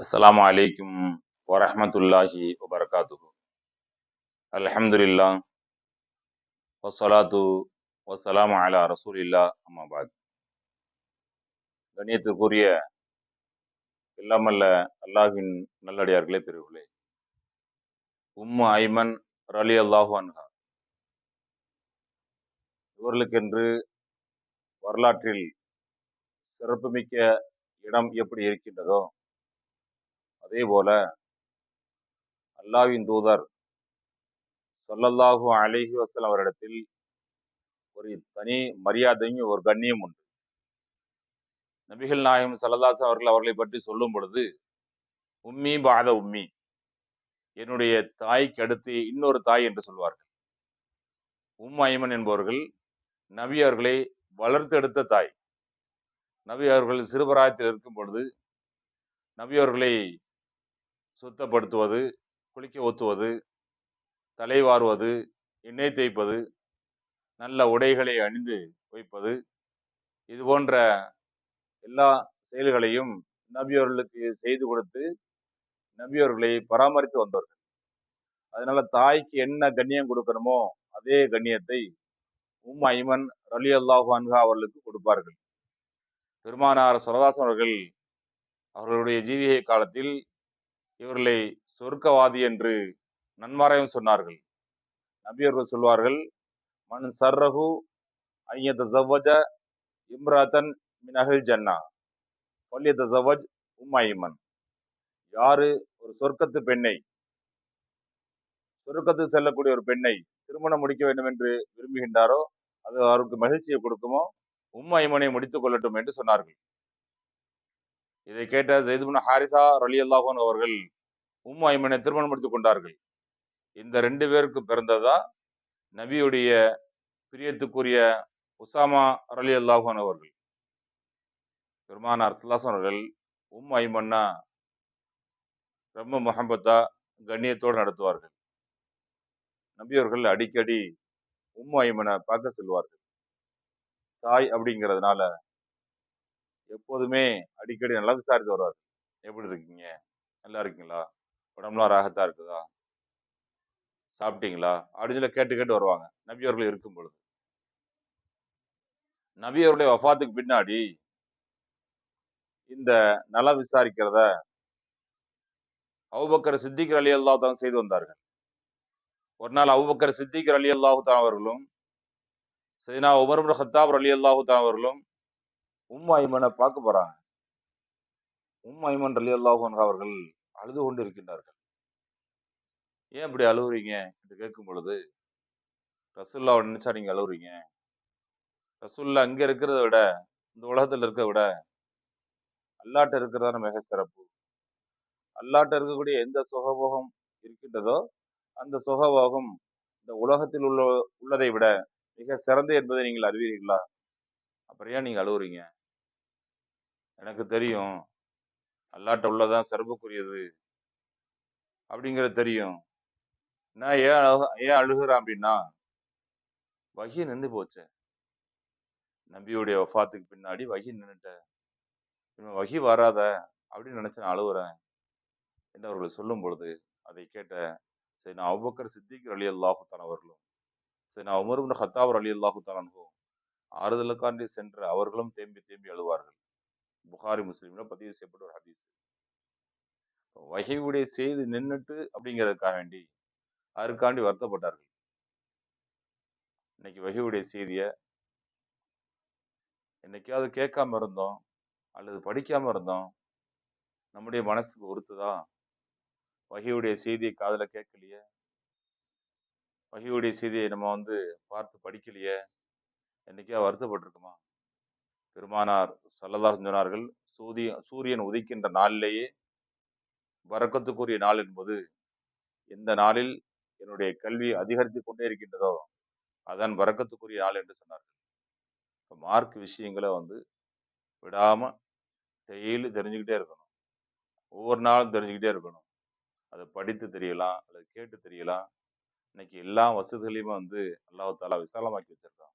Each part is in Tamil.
அஸ்லாம் அலைக்கும் வரமத்துல்லாஹி வபர்காத்து அலமதுல்லா வசலாத்து வசலாம் அலா ரசூலில்லா அம்மா பாத். கண்ணியத்துக்குரிய இல்லாமல்ல அல்லாஹின் நல்லடியார்களே பெருகளே உம்மு ஐமன் ரலி அல்லாஹு அன்ஹா. இவர்களுக்கென்று வரலாற்றில் சிறப்புமிக்க இடம் எப்படி இருக்கின்றதோ அதே போல அல்லாவின் தூதர் சொல்லல்லாஹு அலிஹி வசல் அவரிடத்தில் ஒரு தனி மரியாதையும் ஒரு கண்ணியம் உண்டு. நபிகள் நாயகம் சல்லதாஸ் அவர்கள் அவர்களை பற்றி சொல்லும் பொழுது உம்மி பாத உம்மி. என்னுடைய தாய்க்கு அடுத்து இன்னொரு தாய் என்று சொல்வார்கள். உம் ஐமன் என்பவர்கள் நபி அவர்களை வளர்த்தெடுத்த தாய். நபி அவர்கள் சிறுபராயத்தில் இருக்கும் பொழுது நபி அவர்களை சுத்தப்படுத்துவது குளிக்க ஊற்றுவது தலைவாறுவது எண்ணெய் தேய்ப்பது நல்ல உடைகளை அணிந்து வைப்பது இது போன்ற எல்லா செயல்களையும் நபியவர்களுக்கு செய்து கொடுத்து நபியவர்களை பராமரித்து வந்தவர்கள். அதனால தாய்க்கு என்ன கண்ணியம் கொடுக்கணுமோ அதே கண்ணியத்தை உம் ஐமன் ரலி அல்லாஹு அன்ஹா அவர்களுக்கு கொடுப்பார்கள். பெருமானார் சரதாசன் அவர்கள் அவர்களுடைய ஜீவிகை காலத்தில் இவர்களை சொர்க்கவாதி என்று நன்மாராயம் சொன்னார்கள். நபியர்கள் சொல்வார்கள் மன் சர்ரகு ஐயத ஜவ்வஜ இம்ராத்தன் மின் அஹில் ஜன்னா வல்யத ஜவஜ் உம்மாயிமன் யாரு ஒரு சொர்க்கத்து பெண்ணை சொர்க்கத்துக்கு செல்லக்கூடிய ஒரு பெண்ணை திருமணம் முடிக்க வேண்டும் என்று விரும்புகின்றாரோ அது அவருக்கு மகிழ்ச்சியை கொடுக்குமோ உம் ஐமனை முடித்துக் கொள்ளட்டும் என்று சொன்னார்கள். இதை கேட்ட ஜெய்துபின் ஹாரிசா ரலி அல்லாஹோன் அவர்கள் உம் ஐமனை திருமணம் படுத்திக் கொண்டார்கள். இந்த ரெண்டு பேருக்கு பிறந்ததா? நபியுடைய பிரியத்துக்குரிய உசாமா ரலி அல்லாஹன் அவர்கள். பெருமானார் சுல்லாசன் அவர்கள் உம் ஐமன்னா ரொம்ப முகம்பத்தா கண்ணியத்தோடு நடத்துவார்கள். நபியவர்கள் அடிக்கடி உம் ஐமனை பார்க்க செல்வார்கள். தாய் அப்படிங்கிறதுனால எப்போதுமே அடிக்கடி நல்லா விசாரித்து வருவார். எப்படி இருக்கீங்க? நல்லா இருக்கீங்களா? உடம்புலாம் ராகத்தா இருக்குதா? சாப்பிட்டீங்களா? அப்படின்னு சொல்லி கேட்டு கேட்டு வருவாங்க. நபி அவர்கள் இருக்கும் பொழுது. நபி அவருடைய வஃபாத்துக்கு பின்னாடி இந்த நலம் விசாரிக்கிறத அவுபக்கர் சித்திக்கர் அலி அல்லாஹ் செய்து வந்தார்கள். ஒரு நாள் அவுபக்கர் சித்திக்கர் அலி அல்லாஹு தான் அவர்களும் சைனா உமர் ஹத்தாப் அலி அல்லாஹு தான் அவர்களும் உம் ஐமனை பார்க்க போறாங்க. உம் ஐமன் அலி அவர்கள் அழுது கொண்டு இருக்கின்றார்கள் ஏன் இப்படி அழுவுறீங்க? என்று கேட்கும் பொழுது ரசுல்லாவை நினைச்சா நீங்க அழுவுறீங்க. ரசுல்லா அங்க இருக்கிறத விட இந்த உலகத்துல இருக்கிறத விட அல்லாட்ட இருக்கிறதா மிக சிறப்பு. அல்லாட்ட இருக்கக்கூடிய எந்த சுகபோகம் இருக்கின்றதோ அந்த சுகபோகம் இந்த உலகத்தில் உள்ள உள்ளதை விட மிக சிறந்த என்பதை நீங்கள் அறிவீர்களா? அப்புறம் ஏன் நீங்க அழுவுறீங்க? எனக்கு தெரியும். அல்லாட்ட உள்ளதான் சிறப்புக்குரியது. அப்படிங்கிறது தெரியும். நான் ஏன் அழுக ஏன் அழுகிறேன் அப்படின்னா வகி நின்று போச்சே. நம்பியுடைய வஃபாத்துக்கு பின்னாடி வகி நின்னுட்ட. இவன் வகி வராத அப்படின்னு நினைச்சு நான் அழுகுறேன் என்று அவர்கள் சொல்லும் பொழுது அதை கேட்ட சரி நான் அவ்வக்கர் சித்திக் அலி அல்லாஹுத்தான் அவர்களும் சரி நான் உமர் ஹத்தாவர் அலி அல்லாஹுத்தான் ஆறுதலுக்காண்டி சென்று அவர்களும் தேம்பி தேம்பி அழுவார்கள். புகாரி முஸ்லீம்ல பதிவு செய்யப்பட்ட ஒரு ஹதீஸ். வகையுடைய செய்தி நின்னுட்டு அப்படிங்கிறதுக்காக வேண்டி அதற்காண்டி வருத்தப்பட்டார்கள். இன்னைக்கு வகையுடைய செய்திய என்னைக்காவது கேட்காம இருந்தோம் அல்லது படிக்காம இருந்தோம் நம்முடைய மனசுக்கு ஒருத்துதா? வகையுடைய செய்தியை காதுல கேட்கலையே? வகையுடைய செய்தியை நம்ம வந்து பார்த்து படிக்கலையே? என்னைக்கா வருத்தப்பட்டிருக்குமா? பெருமானார் சல்லதார் சொன்னார்கள் சூரிய சூரியன் உதிக்கின்ற நாளிலேயே வரக்கத்துக்குரிய நாள் என்பது எந்த நாளில் என்னுடைய கல்வி அதிகரித்து கொண்டே இருக்கின்றதோ அதான் வரக்கத்துக்குரிய நாள் என்று சொன்னார்கள். இப்போ மார்க் விஷயங்களை வந்து விடாமல் டெய்லி தெரிஞ்சுக்கிட்டே இருக்கணும். ஒவ்வொரு நாளும் தெரிஞ்சுக்கிட்டே இருக்கணும். அதை படித்து தெரியலாம் அல்லது கேட்டு தெரியலாம். இன்னைக்கு எல்லா வசதிகளையுமே வந்து அல்லாஹ் விசாலமாக்கி வச்சிருக்கான்.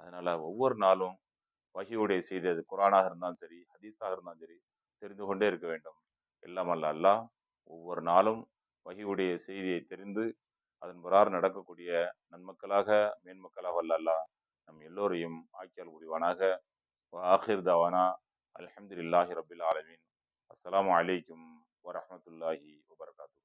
அதனால ஒவ்வொரு நாளும் வகையுடைய செய்தி அது குரானாக இருந்தாலும் சரி ஹதீஸாக இருந்தாலும் சரி தெரிந்து கொண்டே இருக்க வேண்டும். எல்லாம் அல்ல அல்லாஹ் ஒவ்வொரு நாளும் வகியுடைய செய்தியை தெரிந்து அதன் பிரகாரம் நடக்கக்கூடிய நன்மக்களாக மேன்மக்களாக வல்ல அல்லாஹ் நம் எல்லோரையும் ஆக்கியால் முடிவானாக ஆஹிர் தாவானா அல்ஹம்துலில்லாஹி ரபில் ஆலமீன். அஸ்லாம் அலைக்கும் வரமத்துல்லாஹி வபரகாத்துஹு.